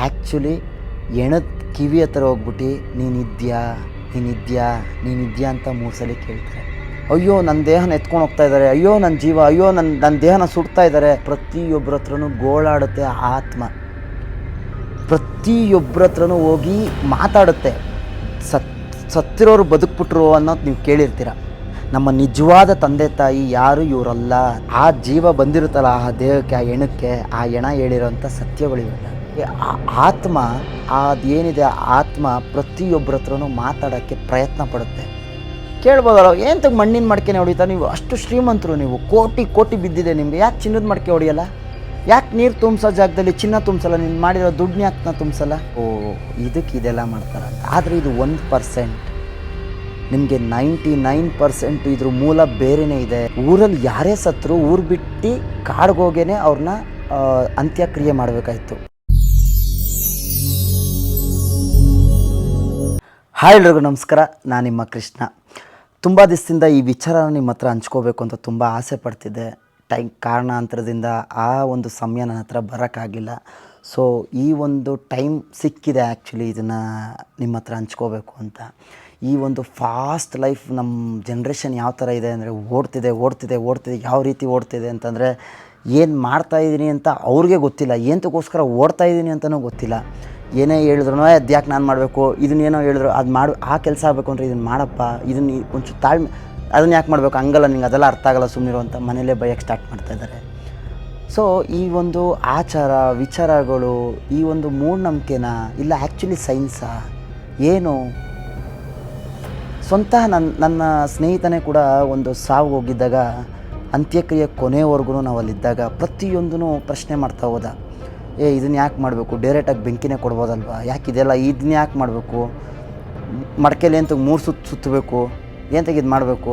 Actually ಎಣದ ಕಿವಿ ಹತ್ರ ಹೋಗ್ಬಿಟ್ಟು, ನೀನಿದ್ಯಾ? ನೀನಿದ್ಯಾ? ನೀನಿದ್ಯಾ? ಅಂತ ಮೂರು ಸಲ ಕೇಳ್ತಾರೆ. ಅಯ್ಯೋ ನನ್ನ ದೇಹನ ಎತ್ಕೊಂಡು ಹೋಗ್ತಾ ಇದ್ದಾರೆ ಅಯ್ಯೋ ನನ್ನ ಜೀವ. ಅಯ್ಯೋ ನನ್ನ ನನ್ನ ದೇಹನ ಸುಡ್ತಾ ಇದ್ದಾರೆ ಪ್ರತಿಯೊಬ್ಬರ ಹತ್ರನೂ ಗೋಳಾಡುತ್ತೆ ಆತ್ಮ. ಪ್ರತಿಯೊಬ್ಬರ ಹತ್ರನೂ ಹೋಗಿ ಮಾತಾಡುತ್ತೆ. ಸತ್, ಸತ್ತಿರೋರು ಬದುಕ್ಬಿಟ್ರು ಅನ್ನೋದು ನೀವು ಕೇಳಿರ್ತೀರ. ನಮ್ಮ ನಿಜವಾದ ತಂದೆ, ತಾಯಿ ಯಾರು? ಇವರಲ್ಲ. ಆ ಜೀವ ಬಂದಿರುತ್ತಲ್ಲ, ಆ ದೇಹಕ್ಕೆ, ಆ ಎಣಕ್ಕೆ, ಆ ಎಣ ಹೇಳಿರೋಂಥ ಸತ್ಯಗಳಿವೆಲ್ಲ ಆತ್ಮ, ಅದೇನಿದೆ ಆತ್ಮ ಪ್ರತಿಯೊಬ್ಬರ ಹತ್ರನು ಮಾತಾಡೋಕ್ಕೆ ಪ್ರಯತ್ನ ಪಡುತ್ತೆ. ಕೇಳ್ಬೋದಲ್ಲ, ಏನು ಮಣ್ಣಿನ ಮಡಿಕೆನೆ ಹೊಡಿತಾ ನೀವು? ಅಷ್ಟು ಶ್ರೀಮಂತರು ನೀವು. ಕೋಟಿ ಕೋಟಿ ಬಿದ್ದಿದೆ ನಿಮಗೆ. ಯಾಕೆ ಚಿನ್ನದ ಮಡಿಕೆ ಹೊಡೆಯಲ್ಲ? ಯಾಕೆ ನೀರು ತುಂಬಿಸೋ ಜಾಗದಲ್ಲಿ ಚಿನ್ನ ತುಂಬಿಸಲ್ಲ? ನೀನು ಮಾಡಿರೋ ದುಡ್ಡನ್ನ ಯಾಕೆ ತುಂಬಿಸಲ್ಲ? ಓ, ಇದಕ್ಕೆ ಇದೆಲ್ಲ ಮಾಡ್ತಾರೆ. ಆದರೆ ಇದು ಒಂದು ಪರ್ಸೆಂಟ್. ನಿಮಗೆ ನೈಂಟಿ ನೈನ್ ಪರ್ಸೆಂಟ್ ಇದ್ರ ಮೂಲ ಬೇರೆನೇ ಇದೆ. ಊರಲ್ಲಿ ಯಾರೇ ಸತ್ರು, ಊರು ಬಿಟ್ಟು ಕಾಡ್ಗೋಗೇನೆ ಅವ್ರನ್ನ ಅಂತ್ಯಕ್ರಿಯೆ ಮಾಡಬೇಕಾಯ್ತು. ಹಾಯ್ ಎಲ್ರಿಗೂ ನಮಸ್ಕಾರ. ನಾನು ನಿಮ್ಮ ಕೃಷ್ಣ. ತುಂಬ ದಿವಸದಿಂದ ಈ ವಿಚಾರನ ನಿಮ್ಮ ಹತ್ರ ಹಂಚ್ಕೋಬೇಕು ಅಂತ ತುಂಬ ಆಸೆ ಪಡ್ತಿದ್ದೆ. ಟೈಮ್ ಕಾರಣಾಂತರದಿಂದ ಆ ಒಂದು ಸಮಯ ನನ್ನ ಹತ್ರ ಬರೋಕ್ಕಾಗಿಲ್ಲ. ಸೊ ಈ ಒಂದು ಟೈಮ್ ಸಿಕ್ಕಿದೆ ಆ್ಯಕ್ಚುಲಿ ಇದನ್ನು ನಿಮ್ಮ ಹತ್ರ ಹಂಚ್ಕೋಬೇಕು ಅಂತ. ಈ ಒಂದು ಫಾಸ್ಟ್ ಲೈಫ್ ನಮ್ಮ ಜನ್ರೇಷನ್ ಯಾವ ಥರ ಇದೆ ಅಂದರೆ ಓಡ್ತಿದೆ ಓಡ್ತಿದೆ ಓಡ್ತಿದೆ, ಯಾವ ರೀತಿ ಓಡ್ತಿದೆ ಅಂತಂದರೆ ಏನು ಮಾಡ್ತಾ ಇದ್ದೀನಿ ಅಂತ ಅವ್ರಿಗೆ ಗೊತ್ತಿಲ್ಲ ಏನಕ್ಕೋಸ್ಕರ ಓಡ್ತಾ ಇದ್ದೀನಿ ಅಂತಲೂ ಗೊತ್ತಿಲ್ಲ. ಏನೇ ಹೇಳಿದ್ರು ಅದು ಯಾಕೆ ನಾನು ಮಾಡಬೇಕು? ಇದನ್ನೇನೋ ಹೇಳಿದ್ರು, ಅದು ಮಾಡು, ಆ ಕೆಲಸ ಆಗಬೇಕು ಅಂದರೆ ಇದನ್ನು ಮಾಡಪ್ಪ. ಇದನ್ನು ಒಂಚೂರು ತಾಳ್ಮೆ ಅದನ್ನು ಯಾಕೆ ಮಾಡಬೇಕು? ಹಂಗಲ್ಲ, ನಿಂಗೆ ಅದೆಲ್ಲ ಅರ್ಥ ಆಗಲ್ಲ ಸುಮ್ಮನಿರುವಂಥ ಮನೇಲೇ ಬೈಯಕ್ಕೆ ಸ್ಟಾರ್ಟ್ ಮಾಡ್ತಾ ಇದ್ದಾರೆ ಸೊ ಈ ಒಂದು ಆಚಾರ, ವಿಚಾರಗಳು, ಈ ಒಂದು ಮೂಢನಂಬಿಕೆನ, ಇಲ್ಲ ಆ್ಯಕ್ಚುಲಿ ಸೈನ್ಸಾ ಏನು? ಸ್ವಂತ ನನ್ನ ನನ್ನ ಸ್ನೇಹಿತನೇ ಕೂಡ ಒಂದು ಸಾವು ಹೋಗಿದ್ದಾಗ, ಅಂತ್ಯಕ್ರಿಯೆ ಕೊನೆಯವರೆಗೂ ನಾವು ಅಲ್ಲಿದ್ದಾಗ ಪ್ರತಿಯೊಂದೂ ಪ್ರಶ್ನೆ ಮಾಡ್ತಾ ಹೋದ. ಏ, ಇದನ್ನ ಯಾಕೆ ಮಾಡಬೇಕು? ಡೈರೆಕ್ಟಾಗಿ ಬೆಂಕಿನೇ ಕೊಡ್ಬೋದಲ್ವಾ? ಯಾಕೆ ಇದೆಲ್ಲ ಇದನ್ನ ಯಾಕೆ ಮಾಡಬೇಕು? ಮಡಕೆಲಿ ಅಂತ ಮೂರು ಸುತ್ತು ಸುತ್ತಬೇಕು ಏಂತಾಗ ಇದು ಮಾಡಬೇಕು?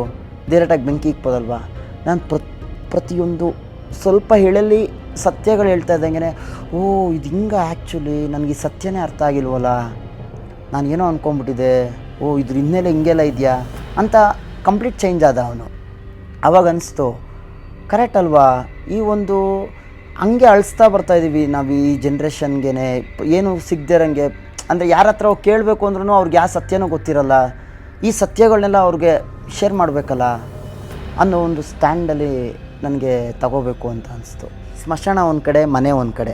ಡೈರೆಕ್ಟಾಗಿ ಬೆಂಕಿ ಇಕ್ಬೋದಲ್ವಾ? ನಾನು ಪ್ರತ್ ಪ್ರತಿಯೊಂದು ಸ್ವಲ್ಪ ಹೇಳಲಿ ಸತ್ಯಗಳು ಹೇಳ್ತಾ ಇದ್ದಂಗೆ ಓ, ಇದು ಹಿಂಗೆ ಆ್ಯಕ್ಚುಲಿ ನನಗೆ ಈ ಸತ್ಯನೇ ಅರ್ಥ ಆಗಿಲ್ವಲ್ಲ? ನಾನು ಏನೋ ಅಂದ್ಕೊಂಬಿಟ್ಟಿದೆ ಓ, ಇದ್ರ ಹಿನ್ನೆಲೆ ಹಿಂಗೆಲ್ಲ ಇದೆಯಾ? ಅಂತ ಕಂಪ್ಲೀಟ್ ಚೇಂಜ್ ಆದ ಅವನು. ಅವಾಗ ಅನ್ನಿಸ್ತು ಕರೆಕ್ಟ್ ಅಲ್ವಾ? ಈ ಒಂದು ಹಂಗೆ ಅಳಿಸ್ತಾ ಬರ್ತಾ ಇದ್ದೀವಿ ನಾವು ಈ ಜನ್ರೇಷನ್ಗೆ ಏನು ಸಿಗದಿರಂಗೆ ಅಂದರೆ ಯಾರ ಹತ್ರ ಕೇಳಬೇಕು ಅಂದ್ರೂ ಅವ್ರಿಗೆ ಯಾವ ಸತ್ಯನೂ ಗೊತ್ತಿರಲ್ಲ. ಈ ಸತ್ಯಗಳನ್ನೆಲ್ಲ ಅವ್ರಿಗೆ ಶೇರ್ ಮಾಡಬೇಕಲ್ಲ ಅನ್ನೋ ಒಂದು ಸ್ಟ್ಯಾಂಡಲ್ಲಿ ನನಗೆ ತಗೋಬೇಕು ಅಂತ ಅನಿಸ್ತು. ಸ್ಮಶಾನ ಒಂದು ಕಡೆ, ಮನೆ ಒಂದು ಕಡೆ.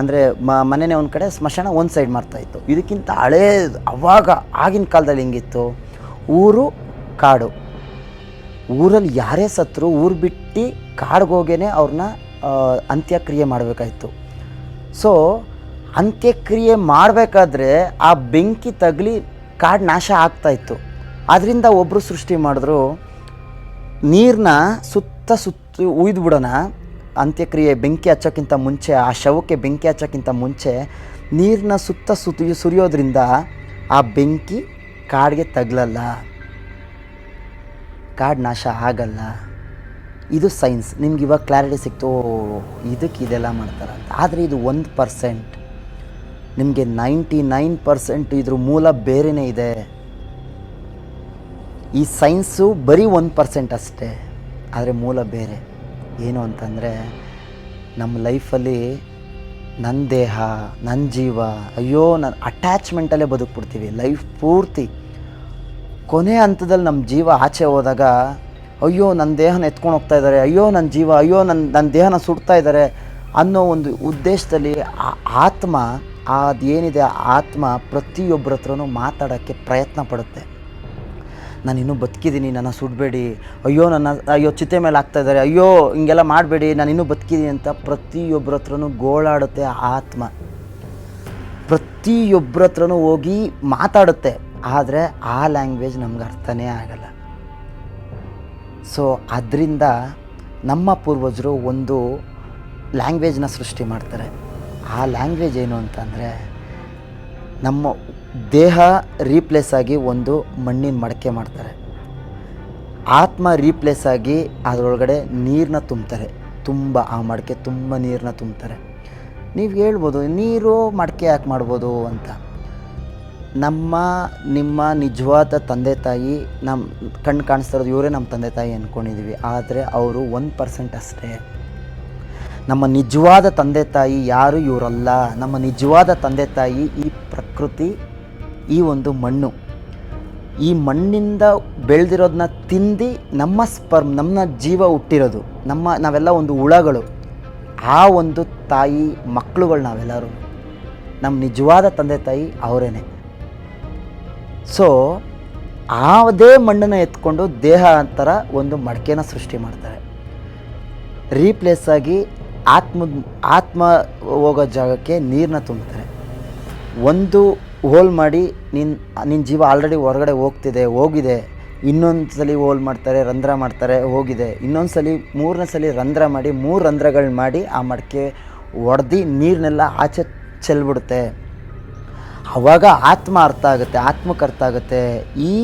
ಅಂದರೆ ಮ, ಮನೆನೇ ಒಂದು ಕಡೆ, ಸ್ಮಶಾನ ಒಂದು ಸೈಡ್ ಮಾಡ್ತಾಯಿತ್ತು ಇದಕ್ಕಿಂತ ಹಳೇ ಅವಾಗ, ಆಗಿನ ಕಾಲದಲ್ಲಿ ಹಿಂಗಿತ್ತು? ಊರು, ಕಾಡು. ಊರಲ್ಲಿ ಯಾರೇ ಸತ್ರು, ಊರು ಬಿಟ್ಟು ಕಾಡ್ಗೋಗೇನೆ ಅವ್ರನ್ನ ಅಂತ್ಯಕ್ರಿಯೆ ಮಾಡಬೇಕಾಯಿತು. ಸೊ ಅಂತ್ಯಕ್ರಿಯೆ ಮಾಡಬೇಕಾದ್ರೆ ಆ ಬೆಂಕಿ ತಗಲಿ ಕಾಡು ನಾಶ ಆಗ್ತಾಯಿತ್ತು ಅದರಿಂದ ಒಬ್ಬರು ಸೃಷ್ಟಿ ಮಾಡಿದ್ರು ನೀರನ್ನ ಸುತ್ತ ಸುತ್ತ ಉಯ್ದುಬಿಡೋಣ ಅಂತ್ಯಕ್ರಿಯೆ ಬೆಂಕಿ ಹಚ್ಚೋಕ್ಕಿಂತ ಮುಂಚೆ, ಆ ಶವಕ್ಕೆ ಬೆಂಕಿ ಹಚ್ಚೋಕ್ಕಿಂತ ಮುಂಚೆ ನೀರನ್ನ ಸುತ್ತ ಸುತ್ತ ಸುರಿಯೋದ್ರಿಂದ ಆ ಬೆಂಕಿ ಕಾಡಿಗೆ ತಗಲಲ್ಲ. ಕಾಡು ನಾಶ ಆಗಲ್ಲ. ಇದು ಸೈನ್ಸ್, ನಿಮ್ಗೆ ಇವಾಗ ಕ್ಲಾರಿಟಿ ಸಿಕ್ತು, ಇದಕ್ಕೆ ಇದೆಲ್ಲ ಮಾಡ್ತಾರೆ ಆದರೆ ಇದು ಒಂದು ಪರ್ಸೆಂಟ್ ನಿಮಗೆ ನೈಂಟಿ ನೈನ್ ಪರ್ಸೆಂಟ್ ಇದ್ರ ಮೂಲ ಬೇರೆಯೇ ಇದೆ. ಈ ಸೈನ್ಸು ಬರೀ ಒಂದು ಪರ್ಸೆಂಟ್ ಅಷ್ಟೇ, ಆದರೆ ಮೂಲ ಬೇರೆ. ಏನು ಅಂತಂದರೆ ನಮ್ಮ ಲೈಫಲ್ಲಿ ನನ್ನ ದೇಹ ನನ್ನ ಜೀವ, ಅಯ್ಯೋ ನನ್ನ ಅಟ್ಯಾಚ್ಮೆಂಟಲ್ಲೇ ಬದುಕ್ಬಿಡ್ತೀವಿ, ಲೈಫ್ ಪೂರ್ತಿ. ಕೊನೆ ಹಂತದಲ್ಲಿ ನಮ್ಮ ಜೀವ ಆಚೆ ಹೋದಾಗ ಅಯ್ಯೋ ನನ್ನ ದೇಹನ ಎತ್ಕೊಂಡು ಹೋಗ್ತಾ ಇದ್ದಾರೆ ಅಯ್ಯೋ ನನ್ನ ಜೀವ, ಅಯ್ಯೋ ನನ್ನ ನನ್ನ ದೇಹನ ಸುಡ್ತಾ ಇದ್ದಾರೆ ಅನ್ನೋ ಒಂದು ಉದ್ದೇಶದಲ್ಲಿ ಆ ಆತ್ಮ, ಅದೇನಿದೆ ಆ ಆತ್ಮ ಪ್ರತಿಯೊಬ್ಬರ ಹತ್ರನೂ ಮಾತಾಡೋಕ್ಕೆ ಪ್ರಯತ್ನ ಪಡುತ್ತೆ. ನಾನು ಇನ್ನೂ ಬದುಕಿದ್ದೀನಿ ನನ್ನ ಸುಡಬೇಡಿ. ಅಯ್ಯೋ, ನನ್ನ, ಅಯ್ಯೋ, ಚಿತೆ ಮೇಲೆ ಆಗ್ತಾ ಇದ್ದಾರೆ ಅಯ್ಯೋ, ಹಿಂಗೆಲ್ಲ ಮಾಡಬೇಡಿ. ನಾನು ಇನ್ನೂ ಬದುಕಿದ್ದೀನಿ ಅಂತ ಪ್ರತಿಯೊಬ್ಬರ ಹತ್ರನೂ ಗೋಳಾಡುತ್ತೆ ಆ ಆತ್ಮ. ಪ್ರತಿಯೊಬ್ಬರ ಹತ್ರನೂ ಹೋಗಿ ಮಾತಾಡುತ್ತೆ. ಆದರೆ ಆ ಲ್ಯಾಂಗ್ವೇಜ್ ನಮ್ಗೆ ಅರ್ಥನೇ ಆಗಲ್ಲ. ಸೊ ಅದರಿಂದ ನಮ್ಮ ಪೂರ್ವಜರು ಒಂದು ಲ್ಯಾಂಗ್ವೇಜ್ನ ಸೃಷ್ಟಿ ಮಾಡ್ತಾರೆ. ಆ ಲ್ಯಾಂಗ್ವೇಜ್ ಏನು ಅಂತಂದರೆ ನಮ್ಮ ದೇಹ ರೀಪ್ಲೇಸ್ ಆಗಿ ಒಂದು ಮಣ್ಣಿನ ಮಡಕೆ ಮಾಡ್ತಾರೆ. ಆತ್ಮ ರೀಪ್ಲೇಸ್ ಆಗಿ ಅದರೊಳಗಡೆ ನೀರನ್ನ ತುಂಬ್ತಾರೆ. ತುಂಬ, ಆ ಮಡಕೆ ತುಂಬ ನೀರನ್ನ ತುಂಬ್ತಾರೆ. ನೀವು ಹೇಳ್ಬೋದು, ನೀರು ಮಡಕೆ ಯಾಕೆ ಮಾಡ್ಬೋದು ಅಂತ. ನಮ್ಮ, ನಿಮ್ಮ ನಿಜವಾದ ತಂದೆ ತಾಯಿ ನಮ್ಮ ಕಣ್ಣು ಕಾಣಿಸ್ತಾ ಇರೋದು ಇವರೇ ನಮ್ಮ ತಂದೆ ತಾಯಿ ಅಂದ್ಕೊಂಡಿದ್ದೀವಿ ಆದರೆ ಅವರು ಒಂದು ಪರ್ಸೆಂಟ್ ಅಷ್ಟೇ. ನಮ್ಮ ನಿಜವಾದ ತಂದೆ ತಾಯಿ ಯಾರು? ಇವರಲ್ಲ. ನಮ್ಮ ನಿಜವಾದ ತಂದೆ ತಾಯಿ ಈ ಪ್ರಕೃತಿ, ಈ ಒಂದು ಮಣ್ಣು. ಈ ಮಣ್ಣಿಂದ ಬೆಳೆದಿರೋದನ್ನ ತಿಂದು ನಮ್ಮ ಸ್ಪರ್ಮ್ ನಮ್ಮ ಜೀವ ಹುಟ್ಟಿರೋದು. ನಮ್ಮ, ನಾವೆಲ್ಲ ಒಂದು ಹುಳಗಳು. ಆ ಒಂದು ತಾಯಿ ಮಕ್ಕಳುಗಳು ನಾವೆಲ್ಲರೂ. ನಮ್ಮ ನಿಜವಾದ ತಂದೆ ತಾಯಿ ಅವರೇನೆ. ಸೊ ಅದೇ ಮಣ್ಣನ್ನು ಎತ್ಕೊಂಡು ದೇಹ ಅಂತರ ಒಂದು ಮಡಕೆನ ಸೃಷ್ಟಿ ಮಾಡ್ತಾರೆ. ರೀಪ್ಲೇಸ್ ಆಗಿ ಆತ್ಮ ಆತ್ಮ ಹೋಗೋ ಜಾಗಕ್ಕೆ ನೀರನ್ನ ತುಂಬ್ತಾರೆ. ಒಂದು ಹೋಲ್ ಮಾಡಿ ನಿನ್ನ ನಿನ್ನ ಜೀವ ಆಲ್ರೆಡಿ ಹೊರಗಡೆ ಹೋಗ್ತಿದೆ, ಹೋಗಿದೆ. ಇನ್ನೊಂದು ಸಲ ಹೋಲ್ ಮಾಡ್ತಾರೆ, ರಂಧ್ರ ಮಾಡ್ತಾರೆ, ಹೋಗಿದೆ. ಇನ್ನೊಂದು ಸಲ ಮೂರನೇ ಸಲ ರಂಧ್ರ ಮಾಡಿ, ಮೂರು ರಂಧ್ರಗಳು ಮಾಡಿ ಆ ಮಡಕೆ ಒಡೆದು ನೀರನ್ನೆಲ್ಲ ಆಚೆ ಚೆಲ್ಬಿಡುತ್ತೆ. ಆವಾಗ ಆತ್ಮ ಅರ್ಥ ಆಗುತ್ತೆ, ಆತ್ಮಕ್ಕೆ ಅರ್ಥ ಆಗುತ್ತೆ. ಈ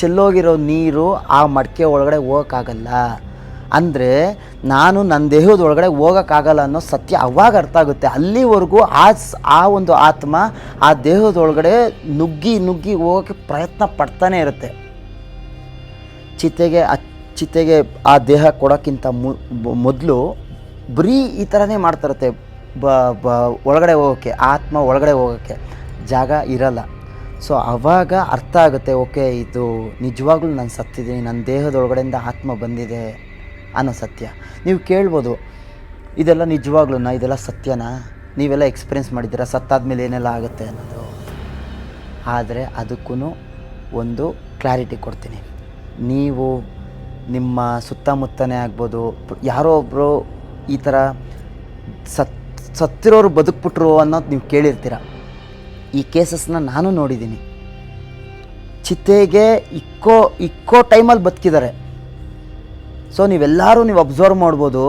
ಚೆಲ್ಲೋಗಿರೋ ನೀರು ಆ ಮಡಕೆ ಒಳಗಡೆ ಹೋಗೋಕ್ಕಾಗಲ್ಲ. ಅಂದರೆ ನಾನು ನನ್ನ ದೇಹದ ಒಳಗಡೆ ಹೋಗೋಕ್ಕಾಗಲ್ಲ ಅನ್ನೋ ಸತ್ಯ ಅವಾಗ ಅರ್ಥ ಆಗುತ್ತೆ. ಅಲ್ಲಿವರೆಗೂ ಆ ಆ ಒಂದು ಆತ್ಮ ಆ ದೇಹದೊಳಗಡೆ ನುಗ್ಗಿ ನುಗ್ಗಿ ಹೋಗೋಕ್ಕೆ ಪ್ರಯತ್ನ ಪಡ್ತಾನೆ ಇರುತ್ತೆ. ಚಿತೆಗೆ ಆ ಚಿತೆಗೆ ಆ ದೇಹ ಕೊಡೋಕ್ಕಿಂತ ಮೊದಲು ಬರೀ ಈ ಥರನೇ ಮಾಡ್ತಿರುತ್ತೆ ಬ, ಒಳಗಡೆ ಹೋಗೋಕ್ಕೆ, ಆತ್ಮ ಒಳಗಡೆ ಹೋಗೋಕ್ಕೆ. ಜಾಗ ಇರಲ್ಲ. ಸೊ ಆವಾಗ ಅರ್ಥ ಆಗುತ್ತೆ, ಓಕೆ, ಇದು ನಿಜವಾಗ್ಲೂ ನಾನು ಸತ್ತಿದ್ದೀನಿ ನನ್ನ ದೇಹದೊಳಗಡೆಯಿಂದ ಆತ್ಮ ಬಂದಿದೆ ಅನ್ನೋ ಸತ್ಯ. ನೀವು ಕೇಳ್ಬೋದು, ಇದೆಲ್ಲ ನಿಜವಾಗ್ಲೂ ಇದೆಲ್ಲ ಸತ್ಯನಾ? ನೀವೆಲ್ಲ ಎಕ್ಸ್ಪೀರಿಯೆನ್ಸ್ ಮಾಡಿದ್ದೀರಾ? ಸತ್ತಾದ್ಮೇಲೆ ಏನೆಲ್ಲ ಆಗುತ್ತೆ ಅನ್ನೋದು. ಆದರೆ ಅದಕ್ಕೂ ಒಂದು ಕ್ಲಾರಿಟಿ ಕೊಡ್ತೀನಿ. ನೀವು ನಿಮ್ಮ ಸುತ್ತಮುತ್ತನೇ ಆಗ್ಬೋದು, ಯಾರೋ ಒಬ್ಬರು ಈ ಥರ ಸತ್, ಸತ್ತಿರೋರು ಬದುಕ್ಬಿಟ್ರು ಅನ್ನೋದು ನೀವು ಕೇಳಿರ್ತೀರ. ಈ ಕೇಸಸ್ನ ನಾನು ನೋಡಿದ್ದೀನಿ. ಚಿತ್ತೆಗೆ ಇಕ್ಕೋ ಇಕ್ಕೋ ಟೈಮಲ್ಲಿ ಬದುಕಿದ್ದಾರೆ. ಸೊ ನೀವೆಲ್ಲರೂ ನೀವು ಅಬ್ಸರ್ವ್ ಮಾಡ್ಬೋದು.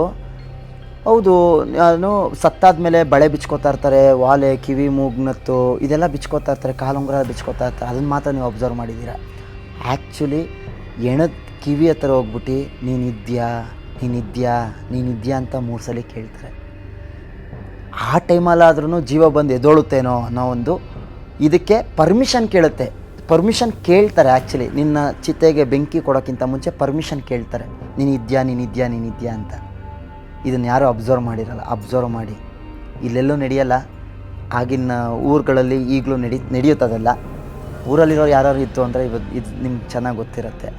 ಹೌದು, ನಾನು ಸತ್ತಾದ ಮೇಲೆ ಬಳೆ ಬಿಚ್ಕೋತಾ ಇರ್ತಾರೆ, ವಾಲೆ, ಕಿವಿ ಮೂಗ್ನತ್ತು ಇದೆಲ್ಲ ಬಿಚ್ಕೋತಾ ಇರ್ತಾರೆ ಕಾಲುಂಗುರ ಬಿಚ್ಕೋತಾ ಇರ್ತಾರೆ, ಅದನ್ನು ಮಾತ್ರ ನೀವು ಅಬ್ಸರ್ವ್ ಮಾಡಿದ್ದೀರಾ? ಆ್ಯಕ್ಚುಲಿ ಎಣದ ಕಿವಿ ಹತ್ರ ಹೋಗ್ಬಿಟ್ಟು, ನೀನಿದ್ಯಾ ನೀನಿದ್ಯಾ ನೀನಿದ್ಯಾ ಅಂತ ಮೂರು ಸಲ ಕೇಳ್ತಾರೆ. ಆ ಟೈಮಲ್ಲಾದ್ರೂ ಜೀವ ಬಂದು ಎದೋಳುತ್ತೇನೋ ಅನ್ನೋ ಒಂದು ಇದಕ್ಕೆ ಪರ್ಮಿಷನ್ ಕೇಳುತ್ತೆ. ಪರ್ಮಿಷನ್ ಕೇಳ್ತಾರೆ ಆ್ಯಕ್ಚುಲಿ ನಿನ್ನ ಚಿತೆಗೆ ಬೆಂಕಿ ಕೊಡೋಕ್ಕಿಂತ ಮುಂಚೆ ಪರ್ಮಿಷನ್ ಕೇಳ್ತಾರೆ. ನೀನಿದ್ಯಾ ನೀನಿದ್ಯಾ ನೀನಿದ್ಯಾ ಅಂತ. ಇದನ್ನು ಯಾರೂ ಅಬ್ಸರ್ವ್ ಮಾಡಿರಲ್ಲ. ಅಬ್ಸರ್ವ್ ಮಾಡಿ. ಇಲ್ಲೆಲ್ಲೂ ನಡೆಯಲ್ಲ. ಆಗಿನ ಊರುಗಳಲ್ಲಿ ಈಗಲೂ ನಡಿ, ನಡೆಯುತ್ತದಲ್ಲ. ಊರಲ್ಲಿರೋರು ಯಾರು ಇತ್ತು ಅಂದರೆ ಇವತ್ತು ಇದು ನಿಮ್ಗೆ ಚೆನ್ನಾಗಿ ಗೊತ್ತಿರುತ್ತೆ.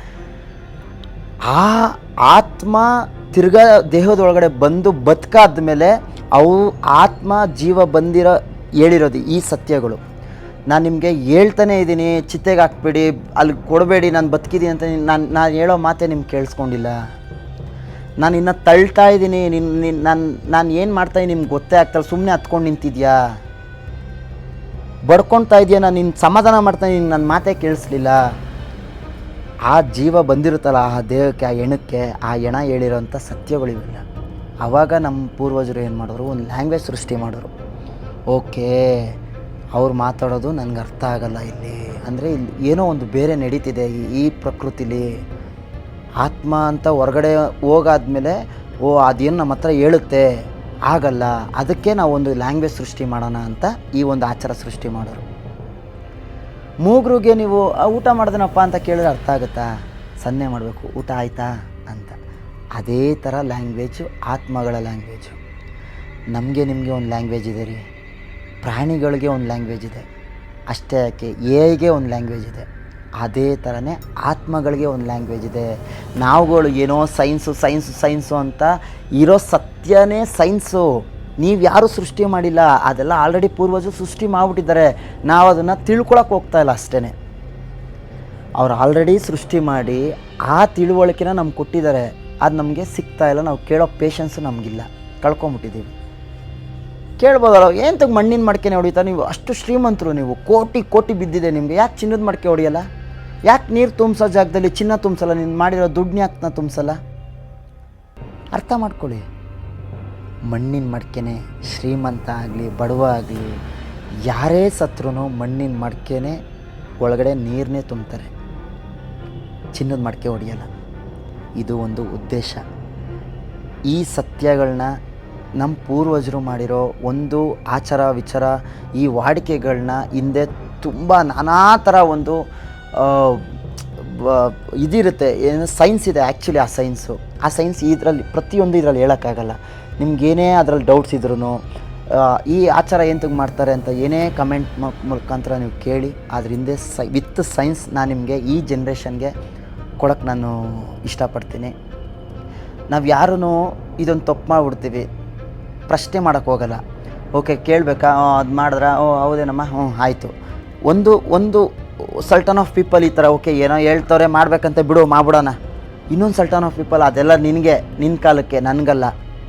ಆ ಆತ್ಮ ತಿರ್ಗಾ ದೇಹದೊಳಗಡೆ ಬಂದು ಬದುಕಾದ ಮೇಲೆ ಅವು ಆತ್ಮ, ಜೀವ ಬಂದಿರೋ ಹೇಳಿರೋದು ಈ ಸತ್ಯಗಳು. ನಾನು ನಿಮಗೆ ಹೇಳ್ತಾನೆ ಇದ್ದೀನಿ ಚಿತ್ತೆಗೆ ಹಾಕ್ಬೇಡಿ ಅಲ್ಲಿ ಕೊಡಬೇಡಿ, ನಾನು ಬದುಕಿದ್ದೀನಿ ಅಂತ ನಾನು ನಾನು ಹೇಳೋ ಮಾತೇ ನಿಮ್ಗೆ ಕೇಳಿಸ್ಕೊಂಡಿಲ್ಲ. ನಾನು ಇನ್ನು ತಳ್ತಾ ಇದ್ದೀನಿ ನಿನ್ನ ನಿನ್ನ ನಾನು ನಾನು ಏನು ಮಾಡ್ತಾಯಿ ನಿಮ್ಗೆ ಗೊತ್ತೇ ಆಗ್ತಲ್ಲ ಸುಮ್ಮನೆ ಹತ್ಕೊಂಡು ನಿಂತಿದ್ಯಾ? ಬಡ್ಕೊಳ್ತಾ ಇದೆಯಾ? ನಾನು ನಿನ್ನ ಸಮಾಧಾನ ಮಾಡ್ತಾ ನಿನ್ನ ನನ್ನ ಮಾತೇ ಕೇಳಿಸ್ಲಿಲ್ಲ. ಆ ಜೀವ ಬಂದಿರುತ್ತಲ್ಲ, ಆ ದೇಹಕ್ಕೆ, ಆ ಎಣಕ್ಕೆ, ಆ ಎಣ ಹೇಳಿರೋಂಥ ಸತ್ಯಗಳಿವೆಲ್ಲ. ಆವಾಗ ನಮ್ಮ ಪೂರ್ವಜರು ಏನು ಮಾಡೋರು ಒಂದು ಲ್ಯಾಂಗ್ವೇಜ್ ಸೃಷ್ಟಿ ಮಾಡೋರು ಓಕೆ ಅವ್ರು ಮಾತಾಡೋದು ನನಗೆ ಅರ್ಥ ಆಗಲ್ಲ ಇಲ್ಲಿ. ಅಂದರೆ ಇಲ್ಲಿ ಏನೋ ಒಂದು ಬೇರೆ ನಡೀತಿದೆ ಈ- ಪ್ರಕೃತಿಲಿ. ಆತ್ಮ ಅಂತ ಹೊರಗಡೆ ಹೋಗಾದ್ಮೇಲೆ ಓ ಅದೇನು ನಮ್ಮ ಹತ್ರ ಹೇಳುತ್ತೆ ಆಗಲ್ಲ. ಅದಕ್ಕೆ ನಾವು ಒಂದು ಲ್ಯಾಂಗ್ವೇಜ್ ಸೃಷ್ಟಿ ಮಾಡೋಣ ಅಂತ ಈ ಒಂದು ಆಚಾರ ಸೃಷ್ಟಿ ಮಾಡೋರು. ಮೂಗ್ರಿಗೆ ನೀವು "ಆ, ಊಟ ಮಾಡ್ದೇನಪ್ಪ ಅಂತ ಕೇಳಿದ್ರೆ ಅರ್ಥ ಆಗುತ್ತಾ? ಸನ್ನೆ ಮಾಡಬೇಕು ಊಟ ಆಯ್ತಾ? ಅಂತ. ಅದೇ ಥರ ಲ್ಯಾಂಗ್ವೇಜು ಆತ್ಮಗಳ ಲ್ಯಾಂಗ್ವೇಜು ನಮಗೆ ನಿಮಗೆ ಒಂದು ಲ್ಯಾಂಗ್ವೇಜ್ ಇದೆ ರೀ. ಪ್ರಾಣಿಗಳಿಗೆ ಒಂದು ಲ್ಯಾಂಗ್ವೇಜ್ ಇದೆ. ಅಷ್ಟೇ ಯಾಕೆ ಏಗೆ ಒಂದು ಲ್ಯಾಂಗ್ವೇಜ್ ಇದೆ. ಅದೇ ಥರನೇ ಆತ್ಮಗಳಿಗೆ ಒಂದು ಲ್ಯಾಂಗ್ವೇಜ್ ಇದೆ. ನಾವುಗಳು ಏನೋ ಸೈನ್ಸು ಸೈನ್ಸು ಸೈನ್ಸು ಅಂತ ಇರೋ ಸತ್ಯನೇ ಸೈನ್ಸು ನೀವು ಯಾರೂ ಸೃಷ್ಟಿ ಮಾಡಿಲ್ಲ, ಅದೆಲ್ಲ ಆಲ್ರೆಡಿ ಪೂರ್ವಜರು ಸೃಷ್ಟಿ ಮಾಡಿಬಿಟ್ಟಿದ್ದಾರೆ. ನಾವು ಅದನ್ನು ತಿಳ್ಕೊಳಕ್ಕೆ ಹೋಗ್ತಾ ಇಲ್ಲ ಅಷ್ಟೇ ಅವ್ರು ಆಲ್ರೆಡಿ ಸೃಷ್ಟಿ ಮಾಡಿ ಆ ತಿಳುವಳಿಕೆನ ನಮ್ಗೆ ಕೊಟ್ಟಿದ್ದಾರೆ. ಅದು ನಮಗೆ ಸಿಗ್ತಾ ಇಲ್ಲ. ನಾವು ಕೇಳೋ ಪೇಷನ್ಸು ನಮಗಿಲ್ಲ. ಕಳ್ಕೊಂಬಿಟ್ಟಿದ್ದೀವಿ ಕೇಳ್ಬೋದಲ್ಲ, ಏನು ಮಣ್ಣಿನ ಮಡಿಕೆನೇ ಹೊಡಿತಾ ನೀವು? ಅಷ್ಟು ಶ್ರೀಮಂತರು ನೀವು. ಕೋಟಿ ಕೋಟಿ ಬಿದ್ದಿದೆ ನಿಮಗೆ. ಯಾಕೆ ಚಿನ್ನದ ಮಡಿಕೆ ಹೊಡೆಯಲ್ಲ? ಯಾಕೆ ನೀರು ತುಂಬಿಸೋ ಜಾಗದಲ್ಲಿ ಚಿನ್ನ ತುಂಬಿಸಲ್ಲ? ನೀನು ಮಾಡಿರೋ ದುಡ್ಡನ್ನ ಯಾಕೆ ತುಂಬಿಸಲ್ಲ? ಅರ್ಥ ಮಾಡ್ಕೊಳ್ಳಿ. ಮಣ್ಣಿನ ಮಡಿಕೆನೇ ಶ್ರೀಮಂತ ಆಗಲಿ, ಬಡವ ಆಗಲಿ, ಯಾರೇ ಸತ್ರು ಮಣ್ಣಿನ ಮಡಿಕೆನೆ ಒಳಗಡೆ ನೀರನ್ನೇ ತುಂಬ್ತಾರೆ. ಚಿನ್ನದ ಮಡಿಕೆ ಹೊಡೆಯಲ್ಲ. ಇದು ಒಂದು ಉದ್ದೇಶ. ಈ ಸತ್ಯಗಳನ್ನ ನಮ್ಮ ಪೂರ್ವಜರು ಮಾಡಿರೋ ಒಂದು ಆಚಾರ ವಿಚಾರ, ಈ ವಾಡಿಕೆಗಳನ್ನ ಹಿಂದೆ ತುಂಬ ನಾನಾ ಥರ ಒಂದು ಇದಿರುತ್ತೆ. ಏನು ಸೈನ್ಸ್ ಇದೆ ಆ್ಯಕ್ಚುಲಿ ಆ ಸೈನ್ಸು ಆ ಸೈನ್ಸ್ ಇದರಲ್ಲಿ, ಪ್ರತಿಯೊಂದು ಇದರಲ್ಲಿ ಹೇಳೋಕ್ಕಾಗಲ್ಲ. ನಿಮ್ಗೇನೇ ಅದರಲ್ಲಿ ಡೌಟ್ಸ್ ಇದ್ರೂ ಈ ಆಚಾರ ಎಂತಕ್ಕೆ ಮಾಡ್ತಾರೆ ಅಂತ ಏನೇ ಕಮೆಂಟ್ ಮುಖಾಂತರ ನೀವು ಕೇಳಿ ಅದರಿಂದ ಸೈ ವಿತ್ ಸೈನ್ಸ್ ನಾನು ನಿಮಗೆ ಈ ಜನ್ರೇಷನ್ಗೆ ಕೊಡೋಕ್ಕೆ ನಾನು ಇಷ್ಟಪಡ್ತೀನಿ. ನಾವು ಯಾರೂ ಇದೊಂದು ತಪ್ಪು ಮಾಡಿಬಿಡ್ತೀವಿ. ಪ್ರಶ್ನೆ ಮಾಡೋಕ್ಕೆ ಹೋಗಲ್ಲ. ಓಕೆ ಕೇಳಬೇಕಾ? ಅದು ಮಾಡಿದ್ರ? ಓ, ಹೌದೇನಮ್ಮ? ಹ್ಞೂ ಆಯಿತು. ಒಂದು ಒಂದು ಸಲ್ಟನ್ ಆಫ್ ಪೀಪಲ್ ಈ ಥರ ಓಕೆ ಏನೋ ಹೇಳ್ತವ್ರೆ, ಮಾಡಬೇಕಂತ ಬಿಡು, ಮಾಡ್ಬಿಡೋಣ. ಇನ್ನೊಂದು ಸಲ್ಟನ್ ಆಫ್ ಪೀಪಲ್ ಅದೆಲ್ಲ ನಿನಗೆ ನಿನ್ನ ಕಾಲಕ್ಕೆ, ನನಗಲ್ಲ.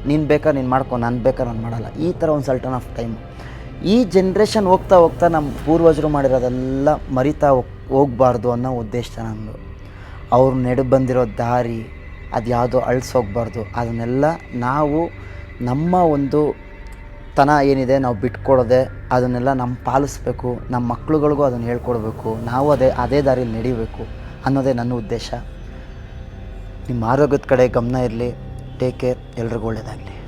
ನೀನು ಬೇಕಾದ್ರೆ ನೀನು ಮಾಡ್ಕೊ, ನಾನು ಬೇಕಾದ್ರೆ ನಾನು ಮಾಡಲ್ಲ. ಈ ಥರ ಒಂದು ಸಲ್ಟನ್ ಆಫ್ ಟೈಮ್ ಈ ಜನ್ರೇಷನ್ ಹೋಗ್ತಾ ಹೋಗ್ತಾ ನಮ್ಮ ಪೂರ್ವಜರು ಮಾಡಿರೋದೆಲ್ಲ ಮರಿತಾ ಹೋಗ್, ಹೋಗ್ಬಾರ್ದು ಅನ್ನೋ ಉದ್ದೇಶ ನಮ್ಮದು ಅವ್ರು ನೆಡು ಬಂದಿರೋ ದಾರಿ ಅದು ಯಾವುದೋ ಅಳಿಸೋಗ್ಬಾರ್ದು. ಅದನ್ನೆಲ್ಲ ನಾವು ನಮ್ಮ ಒಂದು ತನ ಏನಿದೆ ನಾವು ಬಿಟ್ಕೊಡೋದೆ ಅದನ್ನೆಲ್ಲ ನಮ್ಮ ಪಾಲಿಸ್ಬೇಕು, ನಮ್ಮ ಮಕ್ಕಳುಗಳಿಗೂ ಅದನ್ನು ಹೇಳ್ಕೊಡ್ಬೇಕು, ನಾವು ಅದೇ ಅದೇ ದಾರಿಯಲ್ಲಿ ನಡಿಬೇಕು ಅನ್ನೋದೇ ನನ್ನ ಉದ್ದೇಶ. ನಿಮ್ಮ ಆರೋಗ್ಯದ ಕಡೆ ಗಮನ ಇರಲಿ. ಟೇಕ್ ಕೇರ್ ಎಲ್ರಿಗೂ ಒಳ್ಳೆಯದಾಗಲಿ